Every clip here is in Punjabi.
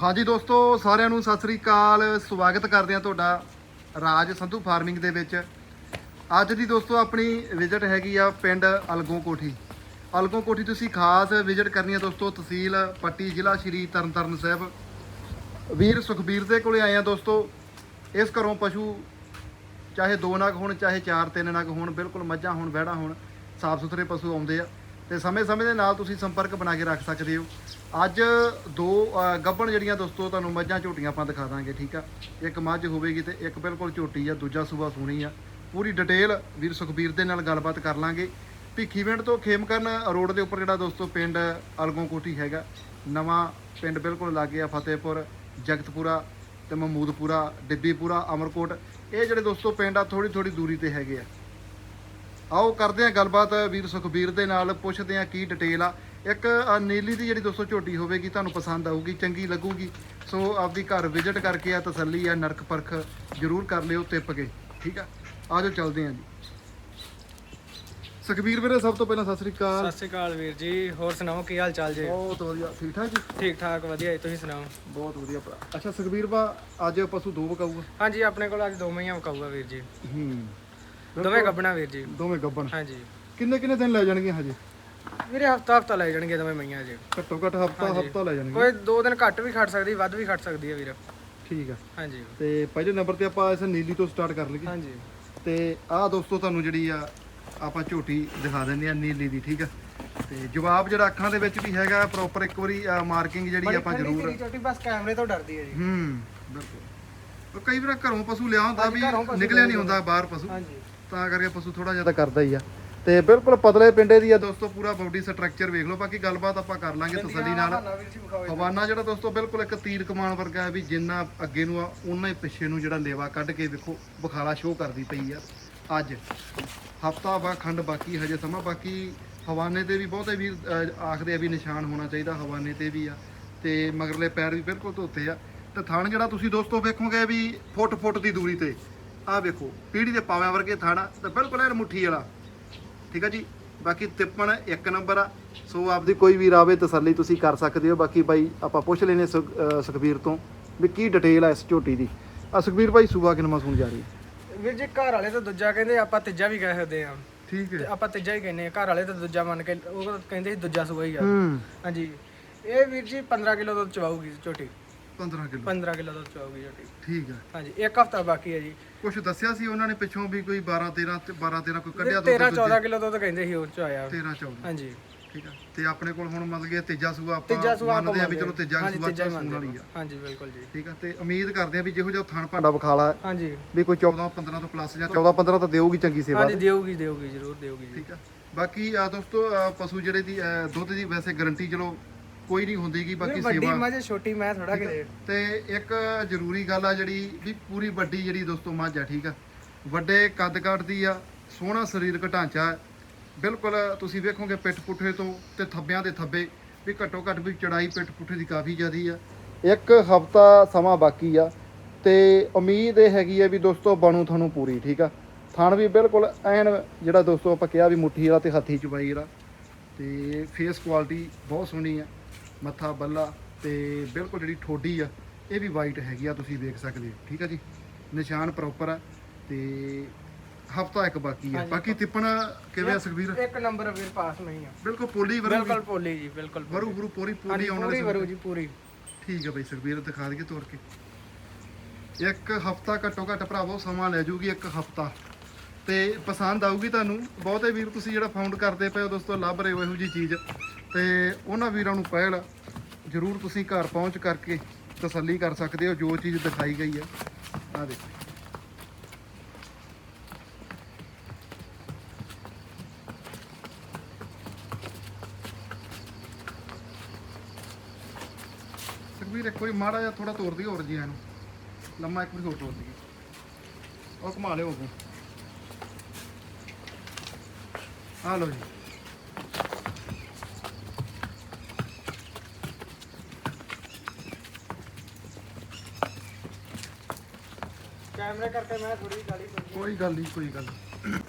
ਹਾਂਜੀ ਦੋਸਤੋ, ਸਾਰਿਆਂ ਨੂੰ ਸਤਿ ਸ੍ਰੀ ਅਕਾਲ। ਸਵਾਗਤ ਕਰਦੇ ਹਾਂ ਤੁਹਾਡਾ ਰਾਜ ਸੰਧੂ ਫਾਰਮਿੰਗ ਦੇ ਵਿੱਚ। ਅੱਜ ਦੀ ਦੋਸਤੋ, ਆਪਣੀ ਵਿਜ਼ਿਟ ਹੈਗੀ ਆ ਪਿੰਡ ਅਲਗੋਂ ਕੋਠੀ। ਅਲਗੋਂ ਕੋਠੀ ਤੁਸੀਂ ਖਾਸ ਵਿਜ਼ਿਟ ਕਰਨੀ ਹੈ ਦੋਸਤੋ, ਤਹਿਸੀਲ ਪੱਟੀ ਜ਼ਿਲ੍ਹਾ ਸ਼੍ਰੀ ਤਰਨਤਾਰਨ ਸਾਹਿਬ। ਵੀਰ ਸੁਖਬੀਰ ਦੇ ਕੋਲੇ ਆਏ ਆ ਦੋਸਤੋ। ਇਸ ਘਰੋਂ ਪਸ਼ੂ ਚਾਹੇ ਦੋ ਨਗ ਹੋਣ, ਚਾਹੇ ਚਾਰ ਤਿੰਨ ਨਗ ਹੋਣ, ਬਿਲਕੁਲ ਮੱਝਾਂ ਹੋਣ, ਵਹਿੜਾਂ ਹੋਣ ਸਾਫ਼ ਸੁਥਰੇ ਪਸ਼ੂ ਆਉਂਦੇ ਆ। ਤੇ ਸਮੇਂ-ਸਮੇਂ ਦੇ ਨਾਲ ਤੁਸੀਂ ਸੰਪਰਕ ਬਣਾ ਕੇ ਰੱਖ ਸਕਦੇ ਹੋ। ਅੱਜ ਦੋ ਗੱਭਣ ਜਿਹੜੀਆਂ ਦੋਸਤੋ, ਤੁਹਾਨੂੰ ਮੱਝਾਂ ਝੋਟੀਆਂ ਆਪਾਂ ਦਿਖਾ ਦਾਂਗੇ, ਠੀਕ ਆ? ਇੱਕ ਮੱਝ ਹੋਵੇਗੀ ਤੇ ਇੱਕ ਬਿਲਕੁਲ ਝੋਟੀ ਆ, ਦੂਜਾ ਸੂਆ ਸੂਣੀ ਆ। ਪੂਰੀ ਡਿਟੇਲ ਵੀਰ ਸੁਖਬੀਰ ਦੇ ਨਾਲ ਗੱਲਬਾਤ ਕਰ ਲਾਂਗੇ। ਭਿੱਖੀਵਿੰਡ ਤੋਂ ਖੇਮਕਰਨ ਰੋਡ ਦੇ ਉੱਪਰ ਜਿਹੜਾ ਦੋਸਤੋ ਪਿੰਡ ਅਲਗੋਂ ਕੋਠੀ ਹੈਗਾ, ਨਵਾਂ ਪਿੰਡ ਬਿਲਕੁਲ ਲਾਗੇ ਆ ਫਤਿਹਪੁਰ, ਜਗਤਪੁਰਾ ਤੇ ਮਹਮੂਦਪੁਰਾ, ਡਿੱਬੀਪੁਰਾ, ਅਮਰਕੋਟ। ਇਹ ਜਿਹੜੇ ਦੋਸਤੋ ਪਿੰਡ ਆ ਥੋੜੀ ਥੋੜੀ ਦੂਰੀ ਤੇ ਹੈਗੇ ਆ। ਆਓ ਕਰਦੇ ਆ ਗੱਲਬਾਤ ਵੀਰ ਸੁਖਬੀਰ ਦੇ ਨਾਲ ਪੁੱਛਦੇ ਆ ਕੀ ਡਿਟੇਲ ਆ। ਇੱਕ ਨੀਲੀ ਦੀ ਜਿਹੜੀ ਦੋਸਤੋ ਝੋਟੀ ਹੋਵੇਗੀ ਤੁਹਾਨੂੰ ਪਸੰਦ ਆਊਗੀ ਚੰਗੀ ਲੱਗੂਗੀ। ਸੋ ਆਪਦੀ ਘਰ ਵਿਜ਼ਿਟ ਕਰਕੇ ਆ ਤਸੱਲੀ ਆ ਨਰਕ ਪਰਖ ਜ਼ਰੂਰ ਕਰ ਲਿਓ ਤਿੱਪ ਕੇ। ਠੀਕ ਆ? ਆਜੋ ਚੱਲਦੇ ਆ ਜੀ। ਸੁਖਬੀਰ ਵੀਰੇ ਸਭ ਤੋਂ ਪਹਿਲਾਂ ਸਤਿ ਸ੍ਰੀ ਅਕਾਲ। ਸਤਿ ਸ਼੍ਰੀ ਅਕਾਲ ਵੀਰ ਜੀ। ਹੋਰ ਸੁਣਾਓ ਕੀ ਹਾਲ ਚਾਲ ਜੀ? ਬਹੁਤ ਵਧੀਆ। ਠੀਕ ਠਾਕ ਜੀ? ਠੀਕ ਠਾਕ ਵਧੀਆ ਜੀ ਤੁਸੀਂ ਸੁਣਾਓ? ਬਹੁਤ ਵਧੀਆ ਭਰਾ। ਅੱਛਾ ਸੁਖਬੀਰ ਬਾ ਅੱਜ ਪਸ਼ੂ ਦੋ ਵਕਾਊਗਾ ਹਾਂਜੀ ਆਪਣੇ ਕੋਲ ਅੱਜ ਦੋ ਮਹੀਆਂ ਵਕਾਊਗਾ ਵੀਰ ਜੀ। ਹੂੰ। ਦੋਵੇਂ ਗੱਬਣਾ ਵੀਰ ਜੀ। ਦੋਵੇਂ ਗੱਬਣ। ਹਾਂਜੀ। ਕਿੰਨੇ ਕਿੰਨੇ ਦਿਨ ਲੈ ਜਾਣਗੇ ਹਜੇ? ਵੀਰੇ ਹਫਤਾ ਹਫਤਾ ਲੈ ਜਾਣਗੇ ਦੋਵੇਂ ਮਹੀਆਂ ਜੀ ਘੱਟੋ ਘੱਟ ਹਫਤਾ ਹਫਤਾ ਲੈ ਜਾਣਗੇ ਕੋਈ ਦੋ ਦਿਨ ਘੱਟ ਵੀ ਖੜ ਸਕਦੀ ਵੱਧ ਵੀ ਖੜ ਸਕਦੀ ਹੈ ਵੀਰ। ਠੀਕ ਆ। ਹਾਂਜੀ। ਤੇ ਪਹਿਲੇ ਨੰਬਰ ਤੇ ਆਪਾਂ ਇਸ ਨੀਲੀ ਤੋਂ ਸਟਾਰਟ ਕਰ ਲਈਏ। ਹਾਂਜੀ। ਤੇ ਆਹ ਦੋਸਤੋ ਤੁਹਾਨੂੰ ਜਿਹੜੀ ਆ ਆਪਾਂ ਝੋਟੀ ਦਿਖਾ ਦਿੰਦੇ ਆ ਨੀਲੀ ਦੀ ਠੀਕ ਆ? ਤੇ ਜਵਾਬ ਜਿਹੜਾ ਅੱਖਾਂ ਦੇ ਵਿੱਚ ਵੀ ਹੈਗਾ ਪ੍ਰੋਪਰ ਇੱਕ ਵਾਰੀ ਮਾਰਕਿੰਗ ਜਿਹੜੀ ਆਪਾਂ ਜ਼ਰੂਰ ਛੋਟੀ ਬਸ ਕੈਮਰੇ ਤੋਂ ਡਰਦੀ ਹੈ ਜੀ। ਹੂੰ ਬਿਲਕੁਲ। ਉਹ ਕਈ ਵਾਰ ਘਰੋਂ ਪਸ਼ੂ ਲਿਆ ਹੁੰਦਾ ਵੀ ਨਿਕਲਿਆ ਨਹੀਂ ਹੁੰਦਾ ਬਾਹਰ ਪਸ਼ੂ। ਹਾਂਜੀ। ਤਾਂ ਕਰਕੇ ਪਸ਼ੂ ਥੋੜਾ ਜ਼ਿਆਦਾ ਕਰਦਾ ਹੀ ਆ। ਤੇ ਬਿਲਕੁਲ ਪਤਲੇ ਪਿੰਡੇ ਦੀ ਆ ਦੋਸਤੋ ਪੂਰਾ ਬਾਡੀ ਸਟਰਕਚਰ ਵੇਖ ਲਓ। ਬਾਕੀ ਗੱਲਬਾਤ ਆਪਾਂ ਕਰ ਲਾਂਗੇ ਤਸੱਲੀ ਨਾਲ। ਹਵਾਨਾ ਜਿਹੜਾ ਦੋਸਤੋ ਬਿਲਕੁਲ ਇੱਕ ਤੀਰ ਕਮਾਨ ਵਰਗਾ ਹੈ ਵੀ ਜਿੰਨਾ ਅੱਗੇ ਨੂੰ ਆ ਉਹਨਾਂ ਹੀ ਪਿੱਛੇ ਨੂੰ ਜਿਹੜਾ ਲੇਵਾ ਕੱਢ ਕੇ ਵੇਖੋ ਬਖਾਲਾ ਸ਼ੋਅ ਕਰਦੀ ਪਈ ਆ। ਅੱਜ ਹਫਤਾ ਬਾ ਖੰਡ ਬਾਕੀ ਹਜੇ ਸਮਾਂ। ਬਾਕੀ ਹਵਾਨੇ ਤੇ ਵੀ ਬਹੁਤੇ ਵੀਰ ਅਹ, ਆਖਦੇ ਆ ਵੀ ਨਿਸ਼ਾਨ ਹੋਣਾ ਚਾਹੀਦਾ ਹਵਾਨੇ ਤੇ ਵੀ ਆ। ਤੇ ਮਗਰਲੇ ਪੈਰ ਵੀ ਬਿਲਕੁਲ ਧੋਤੇ ਆ। ਤੇ ਥਣ ਜਿਹੜਾ ਤੁਸੀਂ ਦੋਸਤੋ ਵੇਖੋਗੇ ਵੀ ਫੁੱਟ ਫੁੱਟ ਦੀ ਦੂਰੀ ਤੇ। ਆਹ ਵੇਖੋ ਪੀੜੀ ਦੇ ਪਾਵਿਆਂ ਵਰਗੇ ਥਣ ਤੇ ਬਿਲਕੁਲ ਐਨ ਮੁੱਠੀ ਵਾਲਾ। ਠੀਕ ਆ ਜੀ? ਬਾਕੀ ਤਿੱਪਣ ਇੱਕ ਨੰਬਰ ਆ ਸੋ ਆਪਦੀ ਕੋਈ ਵੀ ਰਾਵੇ ਤਸੱਲੀ ਤੁਸੀਂ ਕਰ ਸਕਦੇ ਹੋ। ਬਾਕੀ ਬਾਈ ਆਪਾਂ ਪੁੱਛ ਲੈਨੇ ਸੁਖਬੀਰ ਤੋਂ ਵੀ ਕੀ ਡਿਟੇਲ ਆ ਇਸ ਝੋਟੀ ਦੀ। ਆ ਸੁਖਬੀਰ ਭਾਈ ਸੂਬਾ ਕਿਨਮਾ ਸੁਣ ਜਾ ਰਹੀ ਹੈ? ਵੀਰ ਜੀ ਘਰ ਵਾਲੇ ਤਾਂ ਦੂਜਾ ਕਹਿੰਦੇ ਆਪਾਂ ਤੀਜਾ ਵੀ ਕਹਿ ਸਕਦੇ ਆ ਠੀਕ ਤੇ ਆਪਾਂ ਤੀਜਾ ਹੀ ਕਹਿੰਦੇ ਆ ਘਰ ਵਾਲੇ ਤਾਂ ਦੂਜਾ ਮੰਨ ਕੇ ਉਹ ਕਹਿੰਦੇ ਸੀ ਦੂਜਾ ਸੂਆ ਹੀ ਆ। ਹੂੰ। ਹਾਂਜੀ। ਇਹ ਵੀਰ ਜੀ 15 ਕਿਲੋ ਦੁੱਧ ਚਵਾਊਗੀ ਝੋਟੀ। 15 ਕਿਲੋ। 15 ਕਿਲੋ ਦੁੱਧ ਚਵਾਊਗੀ ਝੋਟੀ। ਠੀਕ ਆ। ਹਾਂਜੀ ਇੱਕ ਹਫਤਾ ਬਾਕੀ ਹੈ ਜੀ। ਕੁਝ ਦੱਸਿਆ ਸੀ ਉਹਨਾਂ ਨੇ ਪਿੱਛੋਂ ਵੀ ਕੋਈ 12 13 ਤੇ 12 13 ਕੋਈ ਕੱਢਿਆ 13 14 ਕਿਲੋ ਦੁੱਧ ਕਹਿੰਦੇ ਸੀ ਉਹ ਚ ਆਇਆ। 13 14 ਹਾਂਜੀ। ਠੀਕ ਆ। ਤੇ ਆਪਣੇ ਕੋਲ ਹੁਣ ਮਤਲਬ ਕਿ ਤੀਜਾ ਸੂਆ ਆਪਾਂ ਤੀਜਾ ਸੂਆ ਆਪਾਂ ਮੰਨਦੇ ਆ ਵੀ ਚਲੋ ਤੀਜਾ ਹਾਂਜੀ, ਸੂਆ ਤੀਜਾ ਹੀ ਸੂਣ ਵਾਲੀ ਆ। ਹਾਂਜੀ ਬਿਲਕੁਲ ਜੀ। ਠੀਕ ਆ। ਤੇ ਉਮੀਦ ਕਰਦੇ ਆ ਵੀ ਜਿਹੋ ਜਿਹਾ ਥਣ ਭਾਂਡਾ ਵਿਖਾਲਾ ਹਾਂਜੀ। ਵੀ ਕੋਈ 14 15 ਤੋਂ ਪਲੱਸ ਜਾਂ 14 15 ਤਾਂ ਦੇਊਗੀ ਚੰਗੀ ਸੇਵਾ। ਹਾਂਜੀ ਦੇਊਗੀ ਦੇਊਗੀ ਜ਼ਰੂਰ ਦੇਊਗੀ ਜੀ। ਠੀਕ ਆ। ਬਾਕੀ ਆ ਦੋਸਤੋ ਪਸ਼ੂ ਜਿਹੜੇ ਦੀ ਦੁੱਧ ਦੀ ਵੈਸੇ ਗਾਰੰਟੀ ਚਲੋ ਕੋਈ ਨਹੀਂ ਹੁੰਦੀਗੀ ਬਾਕੀ ਵੱਡੀ ਸੇਵਾ। ਮੱਝ ਛੋਟੀ ਮੈਂ ਥੋੜਾ ਕਿਤੇ ਤੇ ਇੱਕ ਜ਼ਰੂਰੀ ਗੱਲ ਆ ਜਿਹੜੀ ਵੀ ਪੂਰੀ ਵੱਡੀ ਜਿਹੜੀ ਦੋਸਤੋ ਮੱਝ ਆ ਠੀਕ ਆ। ਵੱਡੇ ਕੱਦ ਕਾਠ ਦੀ ਆ ਸੋਹਣਾ ਸਰੀਰਕ ਢਾਂਚਾ। ਬਿਲਕੁਲ ਤੁਸੀਂ ਵੇਖੋਗੇ ਪਿੱਠ ਪੁੱਠੇ ਤੋਂ ਤੇ ਥੱਬਿਆਂ ਦੇ ਥੱਬੇ ਵੀ ਘੱਟੋ ਘੱਟ ਵੀ ਚੜਾਈ ਪਿੱਠ ਪੁੱਠੇ ਦੀ ਕਾਫੀ ਜ਼ਿਆਦੀ ਆ। ਇੱਕ ਹਫਤਾ ਸਮਾਂ ਬਾਕੀ ਆ ਤੇ ਉਮੀਦ ਇਹ ਹੈਗੀ ਆ ਵੀ ਦੋਸਤੋ ਬਣੂ ਤੁਹਾਨੂੰ ਪੂਰੀ ਠੀਕ ਆ। ਥਣ ਵੀ ਬਿਲਕੁਲ ਐਨ ਜਿਹੜਾ ਦੋਸਤੋ ਆਪਾਂ ਕਿਹਾ ਵੀ ਮੁੱਠੀ ਵਾਲਾ ਤੇ ਹੱਥੀ ਚਬਾਈ ਵਾਲਾ। ਤੇ ਫੇਸ ਕੁਆਲਿਟੀ ਬਹੁਤ ਸੋਹਣੀ ਆ। ਮੱਥਾ ਬੱਲਾ ਤੇ ਬਿਲਕੁਲ ਜਿਹੜੀ ਠੋਡੀ ਆ ਇਹ ਵੀ ਵਾਈਟ ਹੈਗੀ ਆ ਤੁਸੀਂ ਵੇਖ ਸਕਦੇ ਹੋ। ਠੀਕ ਆ ਜੀ? ਨਿਸ਼ਾਨ ਪ੍ਰੋਪਰ ਆ ਤੇ ਹਫਤਾ ਇੱਕ ਬਾਕੀ ਆ। ਬਾਕੀ ਤਿੱਪਣ ਕਿਵੇਂ ਆ ਸੁਖਵੀਰ ਇੱਕ ਨੰਬਰ ਵੀਰ ਪਾਸ ਨਹੀਂ ਆ। ਬਿਲਕੁਲ ਪੋਲੀ ਵਰੂ ਬਿਲਕੁਲ ਪੋਲੀ ਜੀ ਬਿਲਕੁਲ ਵਰੂ ਵਰੂ ਪੂਰੀ ਹਾਂਜੀ ਆਉਣ ਪੂਰੀ ਵਾਲੀ ਵਰੂ ਜੀ ਪੂਰੀ। ਠੀਕ ਆ ਬਈ ਸੁਖਵੀਰ ਦਿਖਾ ਦਈਏ ਤੋੜ ਕੇ। ਇੱਕ ਹਫਤਾ ਘੱਟੋ ਘੱਟ ਭਰਾਵੋ ਸਮਾਂ ਲੈ ਜੂਗੀ ਇੱਕ ਹਫਤਾ। ਤੇ ਪਸੰਦ ਆਊਗੀ ਤੁਹਾਨੂੰ। ਬਹੁਤੇ ਵੀਰ ਤੁਸੀਂ ਜਿਹੜਾ ਫਾਊਂਡ ਕਰਦੇ ਪਏ ਹੋ ਦੋਸਤੋ ਲੱਭ ਰਹੇ ਹੋ ਇਹੋ ਜੀ ਚੀਜ਼। ਤੇ ਉਹਨਾਂ ਵੀਰਾਂ ਨੂੰ ਪਹਿਲ ਜਰੂਰ ਤੁਸੀਂ ਘਰ ਪਹੁੰਚ ਕਰਕੇ ਤਸੱਲੀ ਕਰ ਸਕਦੇ ਹੋ, ਜੋ ਚੀਜ਼ ਦਿਖਾਈ ਗਈ ਹੈ। ਆ ਦੇਖੋ। ਸੁਖਵੀਰ ਇੱਕ ਵਾਰੀ ਮਾੜਾ ਜਿਹਾ ਥੋੜਾ ਤੋੜ ਦਿਓ ਹੋਰ ਜੀ ਇਹਨੂੰ। ਲੰਮਾ ਇੱਕ ਵਾਰੀ ਹੋਰ ਤੋੜ ਦਈਏ। ਉਹ ਘੁਮਾ ਲਿਓ ਉਹ ਆ ਲਓ ਜੀ। ਕੈਮਰੇ ਕਰਕੇ ਮੈਂ ਥੋੜੀ ਗਾਲੀ ਸੁਣੀ ਕੋਈ ਗੱਲ ਨਹੀਂ ਕੋਈ ਗੱਲ ਨਹੀਂ।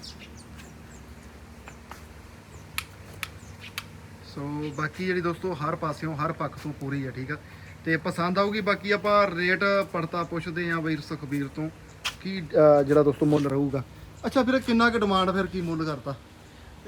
ਸੋ ਬਾਕੀ ਜਿਹੜੀ ਦੋਸਤੋ ਹਰ ਪਾਸਿਓਂ ਹਰ ਪੱਖ ਤੋਂ ਪੂਰੀ ਹੈ ਠੀਕ ਆ? ਤੇ ਪਸੰਦ ਆਊਗੀ ਬਾਕੀ ਆਪਾਂ ਰੇਟ ਪੜਤਾ ਪੁੱਛਦੇ ਆਂ ਵੀਰ ਸੁਖਬੀਰ ਤੋਂ ਕੀ ਅਹ, ਜਿਹੜਾ ਦੋਸਤੋ ਮੁੱਲ ਰਹੂਗਾ। ਅੱਛਾ ਫਿਰ ਕਿੰਨਾ ਕੁ ਡਿਮਾਂਡ ਫਿਰ ਕੀ ਮੁੱਲ ਕਰਤਾ?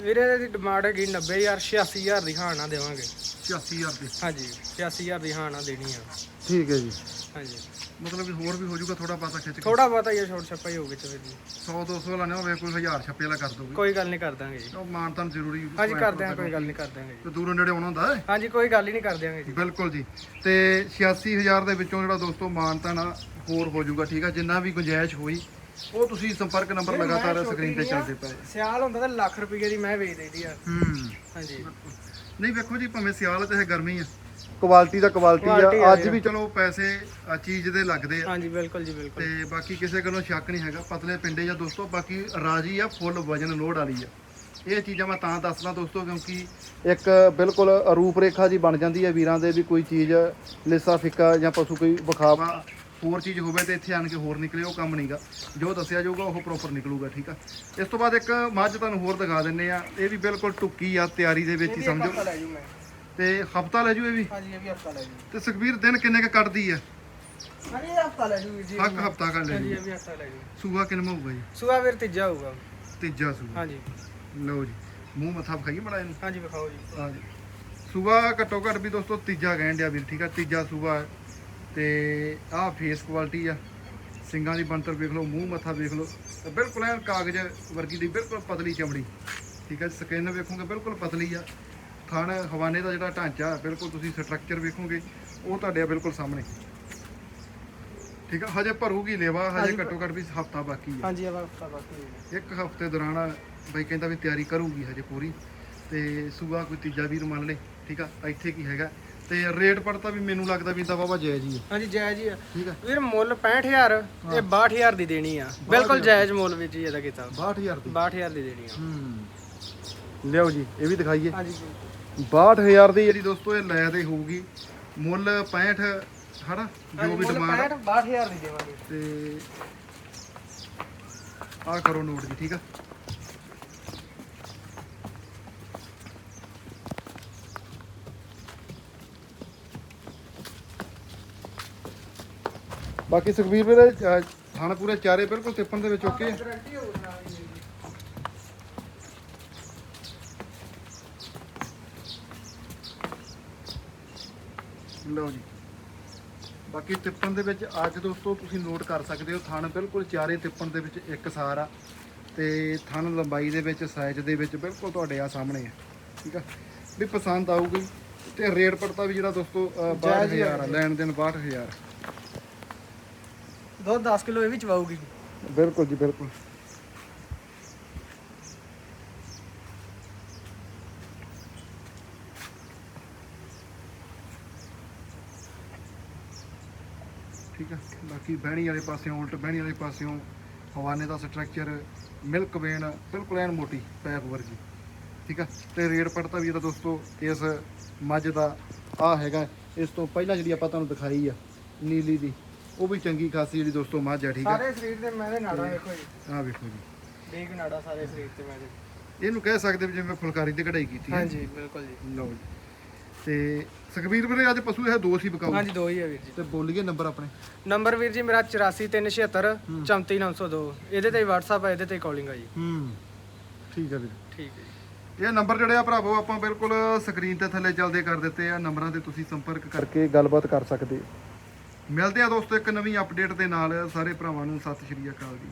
ਵੀਰੇ ਦੀ ਡਿਮਾਂਡ ਹੈਗੀ 90000 86000 ਦੀ ਹਾਂ ਨਾ ਦੇਵਾਂਗੇ। 86000 ਦੀ? ਹਾਂਜੀ 86000 ਦੀ ਹਾਂ ਨਾ ਦੇਣੀ ਆ। ਠੀਕ ਹੈ ਜੀ। ਹਾਂਜੀ। ਮਤਲਬ ਵੀ ਹੋਰ ਵੀ ਹੋ ਜਾਊਗਾ ਥੋੜਾ ਪਾਸਾ ਖਿੱਚ ਕੇ। ਥੋੜਾ ਬਹੁਤਾ ਹੀ ਛੋਟ ਛੱਪਾ ਹੀ ਹੋਊਗਾ ਚਵੇ ਜੀ। 100 200 ਵਾਲਾ ਨਾ ਹੋਵੇ ਕੋਈ 1000 ਛੱਪੇ ਵਾਲਾ ਕਰ ਦੋਗੇ। ਕੋਈ ਗੱਲ ਨਹੀਂ ਕਰ ਦਾਂਗੇ ਜੀ। ਉਹ ਮਾਨ ਤਾਂ ਜ਼ਰੂਰੀ ਹਾਂਜੀ ਕਰ ਦਿਆਂਗੇ ਕੋਈ ਗੱਲ ਨਹੀਂ ਕਰ ਦਿਆਂਗੇ ਜੀ। ਤੇ ਦੂਰੋਂ ਨੇੜੇ ਆਉਣਾ ਹੁੰਦਾ ਹੈ? ਹਾਂਜੀ ਕੋਈ ਗੱਲ ਹੀ ਨਹੀਂ ਕਰ ਦਿਆਂਗੇ ਜੀ। ਬਿਲਕੁਲ ਜੀ। ਤੇ 86000 ਦੇ ਵਿੱਚੋਂ ਜਿਹੜਾ ਦੋਸਤੋ ਮਾਨਤਾ ਨਾ ਹੋਰ ਹੋ ਜਾਊਗਾ ਠੀਕ ਆ? ਜਿੰਨਾ ਵੀ ਗੁੰਜਾਇਸ਼ ਹੋਈ ਉਹ ਤੁਸੀਂ ਸੰਪਰਕ ਨੰਬਰ ਲਗਾਤਾਰ ਸਕਰੀਨ ਤੇ ਚੱਲਦੇ ਪਏ। ਸਿਆਲ ਹੁੰਦਾ ਤਾਂ ਲੱਖ ਰੁਪਏ ਦੀ ਮੈਂ ਵੇਚ ਦੇਈਦੀ ਆ। ਹੂੰ। ਹਾਂਜੀ। ਨਹੀਂ ਵੇਖੋ ਜੀ ਭਾਵੇਂ ਸਿਆਲ ਤੇ ਗਰਮੀ ਆ। ਕੁਆਲਿਟੀ ਦਾ ਕੁਆਲਿਟੀ Quality ਆ। ਆ ਅੱਜ ਵੀ ਚਲੋ ਪੈਸੇ ਆ ਚੀਜ਼ ਦੇ ਲੱਗਦੇ ਆ। ਹਾਂਜੀ ਬਿਲਕੁਲ ਜੀ ਬਿਲਕੁਲ। ਤੇ ਬਾਕੀ ਕਿਸੇ ਗੱਲੋਂ ਸ਼ੱਕ ਨਹੀਂ ਹੈਗਾ ਪਤਲੇ ਪਿੰਡੇ ਜਾਂ ਦੋਸਤੋ ਬਾਕੀ ਰਾਜੀ ਆ ਫੁੱਲ ਵਜਨ ਲੋਡ ਵਾਲੀ ਆ। ਇਹ ਚੀਜ਼ਾਂ ਮੈਂ ਤਾਂ ਦੱਸਦਾ ਦੋਸਤੋ ਕਿਉਂਕਿ ਇੱਕ ਬਿਲਕੁਲ ਰੂਪ ਰੇਖਾ ਜੀ ਬਣ ਜਾਂਦੀ ਹੈ ਵੀਰਾਂ ਦੇ ਵੀ ਕੋਈ ਚੀਜ਼ ਲਿਸਾ ਫਿੱਕਾ ਜਾਂ ਪਸ਼ੂ ਕੋਈ ਵਿਖਾਵਾ ਹੋਰ ਚੀਜ਼ ਹੋਵੇ ਤੇ ਇੱਥੇ ਆਣ ਕੇ ਹੋਰ ਨਿਕਲੇ ਉਹ ਕੰਮ ਨਹੀਂਗਾ। ਜੋ ਦੱਸਿਆ ਜਾਊਗਾ ਉਹ ਪ੍ਰੋਪਰ ਨਿਕਲੂਗਾ ਠੀਕ ਆ। ਇਸ ਤੋਂ ਬਾਅਦ ਇੱਕ ਮੱਝ ਤੁਹਾਨੂੰ ਹੋਰ ਦਿਖਾ ਦਿੰਨੇ ਆ ਇਹ ਵੀ ਬਿਲਕੁਲ ਟੁੱਕੀ ਆ ਤਿਆਰੀ ਦੇ ਵਿੱਚ ਹੀ ਸਮਝੋ। ਲੈ ਜੂ ਮੈਂ। ਤੇ ਹਫਤਾ ਲੈ ਜੂ ਇਹ ਵੀ? ਹਾਂਜੀ ਇਹ ਵੀ ਹਫਤਾ ਲੈ ਜੂ ਤੇ ਸੁਖਬੀਰ ਦਿਨ ਕਿੰਨੇ ਕ ਕੱਢਦੀ ਆ ਹਾਂਜੀ ਇਹ ਹਫਤਾ ਲੈ ਜੂ ਜੀ। ਹੱਕ ਹਫਤਾ ਕਰ ਲੈ ਹਾਂਜੀ ਜੂ ਇਹ ਵੀ ਹਫਤਾ ਲੈ ਜੂ ਸੂਆ ਕਿੰਨਾ ਹੋਊਗਾ ਜੀ? ਸੁਆ ਵੀਰ ਤੀਜਾ ਹੋਊਗਾ। ਤੀਜਾ ਸੂਆ। ਹਾਂਜੀ। ਲਓ ਜੀ ਮੂੰਹ ਮੱਥਾ ਵਿਖਾਈਏ ਮੜਾ ਇਹਨੂੰ। ਹਾਂਜੀ ਵਿਖਾਓ ਜੀ। ਆ ਜੀ ਸੂਆ ਘੱਟੋ ਘੱਟ ਵੀ ਦੋਸਤੋ ਤੀਜਾ ਕਹਿਣ ਡਿਆ ਵੀਰ ਠੀਕ ਆ? ਤੀਜਾ ਸੂਆ ਹੈ। ਤੇ ਆਹ ਫੇਸ ਕੁਆਲਿਟੀ ਆ। ਸਿੰਗਾਂ ਦੀ ਬਣਤਰ ਵੇਖ ਲਓ ਮੂੰਹ ਮੱਥਾ ਵੇਖ ਲਓ। ਤੇ ਬਿਲਕੁਲ ਐਨ ਕਾਗਜ਼ ਵਰਗੀ ਦੀ ਬਿਲਕੁਲ ਪਤਲੀ ਚਮੜੀ। ਠੀਕ ਆ ਸਕਿਨ ਵੇਖੋਗੇ ਬਿਲਕੁਲ ਪਤਲੀ ਆ। ਥਣ ਹਵਾਨੇ ਦਾ ਜਿਹੜਾ ਢਾਂਚਾ ਬਿਲਕੁਲ ਤੁਸੀਂ ਸਟਰਕਚਰ ਵੇਖੋਗੇ ਉਹ ਤੁਹਾਡੇ ਬਿਲਕੁਲ ਸਾਹਮਣੇ। ਠੀਕ ਆ? ਹਜੇ ਭਰੂਗੀ ਲੇਵਾ ਹਜੇ। ਘੱਟੋ ਘੱਟ ਵੀ ਹਫਤਾ ਬਾਕੀ ਆ। ਹਾਂਜੀ ਹਫਤਾ ਬਾਕੀ ਹੈ ਇੱਕ ਹਫ਼ਤੇ ਦੌਰਾਨ ਬਈ ਕਹਿੰਦਾ ਵੀ ਤਿਆਰੀ ਕਰੂਗੀ ਹਜੇ ਪੂਰੀ ਤੇ ਸੂਆ ਕੋਈ ਤੀਜਾ ਵੀਰ ਮੰਨ ਲੇ ਠੀਕ ਆ? ਇੱਥੇ ਕੀ ਹੈਗਾ? ਤੇ ਰੇਟ ਪੜਤਾ ਵੀ ਮੈਨੂੰ ਲੱਗਦਾ ਵੀ ਤਾਂ ਬਾਬਾ ਜਾਇਜ਼ ਹੀ ਹੈ ਹਾਂਜੀ ਜਾਇਜ਼ ਹੀ ਆ। ਠੀਕ ਆ? ਵੀਰ ਮੁੱਲ 65000 ਇਹ 62000 ਦੀ ਦੇਣੀ ਆ। ਬਿਲਕੁਲ ਜਾਇਜ਼ ਮੁੱਲ ਵਿੱਚ ਹੀ ਇਹਦਾ ਕੀਤਾ। 62000 ਦੀ। 62000 ਦੀ ਦੇਣੀ ਆ। ਹੂੰ। ਲਿਆਓ ਜੀ ਇਹ ਵੀ ਦਿਖਾਈਏ। ਹਾਂਜੀ 62000 ਦੀ ਜਿਹੜੀ ਦੋਸਤੋ ਇਹ ਲੈ ਦੇ ਹੋਊਗੀ। ਮੁੱਲ 65 ਹਨਾ? ਜੋ ਵੀ ਡਿਮਾਂਡ 65 62000 ਦੀ ਦੇਵਾਂਗੇ। ਤੇ ਆ ਕਰੋ ਨੋਟ ਜੀ ਠੀਕ ਆ? ਬਾਕੀ ਸੁਖਬੀਰ ਵੀਰੇ ਥਣ ਪੂਰੇ ਚਾਰੇ ਬਿਲਕੁਲ ਤਿੱਪਣ ਦੇ ਵਿੱਚ ਓਕੇ? ਹੀ ਲਓ ਜੀ। ਬਾਕੀ ਤਿੱਪਣ ਦੇ ਵਿੱਚ ਅੱਜ ਦੋਸਤੋ ਤੁਸੀਂ ਨੋਟ ਕਰ ਸਕਦੇ ਹੋ ਥਣ ਬਿਲਕੁਲ ਚਾਰੇ ਤਿੱਪਣ ਦੇ ਵਿੱਚ ਇੱਕ ਸਾਰ ਆ ਤੇ ਥਣ ਲੰਬਾਈ ਦੇ ਵਿੱਚ ਸਾਈਜ਼ ਦੇ ਵਿੱਚ ਬਿਲਕੁਲ ਤੁਹਾਡੇ ਆ ਸਾਹਮਣੇ ਆ ਠੀਕ ਆ? ਵੀ ਪਸੰਦ ਆਊਗੀ ਤੇ ਰੇਟ ਪੜਤਾ ਵੀ ਜਿਹੜਾ ਦੋਸਤੋ ਅਹ, ਜਾਇਜ਼ ਹੀ 62000 ਆ। ਲੈਣ ਦੇਣ 62000 ਦੁੱਧ 10 ਕਿਲੋ ਇਹ ਵੀ ਚਵਾਊਗੀ ਬਿਲਕੁਲ ਜੀ ਬਿਲਕੁਲ। ਠੀਕ ਆ? ਬਾਕੀ ਬਹਿਣੀ ਵਾਲੇ ਪਾਸਿਓਂ ਉਲਟ ਬਹਿਣੀ ਵਾਲੇ ਪਾਸਿਓਂ ਹਵਾਨੇ ਦਾ ਸਟਰਕਚਰ ਮਿਲਕ ਵੇਨ ਬਿਲਕੁਲ ਐਨ ਮੋਟੀ ਪੈਪ ਵਰਗੀ। ਠੀਕ ਆ? ਤੇ ਰੇਟ ਪੜਤਾ ਵੀ ਇਹਦਾ ਦੋਸਤੋ ਇਸ ਮੱਝ ਦਾ ਆ ਹੈਗਾ। ਇਸ ਤੋਂ ਪਹਿਲਾਂ ਜਿਹੜੀ ਆਪਾਂ ਤੁਹਾਨੂੰ ਦਿਖਾਈ ਆ ਨੀਲੀ ਦੀ ਉਹ ਵੀ ਚੰਗੀ ਖਾਸੀ ਜਿਹੜੀ ਦੋਸਤੋ ਮੱਝ ਆ ਠੀਕ ਆ? ਸਾਰੇ ਸਰੀਰ ਦੇ ਮੈਂ ਦੇ ਨਾੜਾ ਵੇਖੋ ਜੀ। ਆ ਵੇਖੋ ਜੀ। ਦੇਖ ਨਾੜਾ ਸਾਰੇ ਸਰੀਰ ਤੇ ਮੈਂ ਦੇ ਇਹਨੂੰ ਕਹਿ ਸਕਦੇ ਵੀ ਜਿਵੇਂ ਫੁਲਕਾਰੀ ਤੇ ਕਢਾਈ ਕੀਤੀ ਹੈ। ਹਾਂਜੀ ਬਿਲਕੁਲ ਜੀ। ਲਓ ਜੀ। ਤੇ ਸੁਖਬੀਰ ਵੀਰੇ ਅੱਜ ਪਸ਼ੂ ਇਹ ਦੋ ਸੀ ਬਕਾਊ ਹਾਂਜੀ ਦੋ ਹੀ ਆ ਵੀਰ ਜੀ। ਤੇ ਬੋਲੀਏ ਨੰਬਰ ਆਪਣੇ। ਨੰਬਰ ਵੀਰ ਜੀ ਮੇਰਾ 84376 34902 ਇਹਦੇ ਤੇ WhatsApp ਹੈ ਇਹਦੇ ਤੇ ਕਾਲਿੰਗ ਆ ਜੀ। ਹੂੰ। ਠੀਕ ਹੈ ਵੀਰ। ਠੀਕ ਹੈ ਜੀ। ਇਹ ਨੰਬਰ ਜਿਹੜੇ ਆ ਭਰਾਵੋ ਆਪਾਂ ਬਿਲਕੁਲ ਸਕਰੀਨ ਤੇ ਥੱਲੇ ਚੱਲਦੇ ਕਰ ਦਿੱਤੇ ਆ। ਨੰਬਰਾਂ ਤੇ ਤੁਸੀਂ ਸੰਪਰਕ ਕਰਕੇ ਗੱਲਬਾਤ ਕਰ ਸਕਦੇ ਮਿਲਦੇ ਆ ਦੋਸਤੋ ਇੱਕ ਨਵੀਂ ਅਪਡੇਟ ਦੇ ਨਾਲ। ਸਾਰੇ ਭਰਾਵਾਂ ਨੂੰ ਸਤਿ ਸ਼੍ਰੀ ਅਕਾਲ ਜੀ।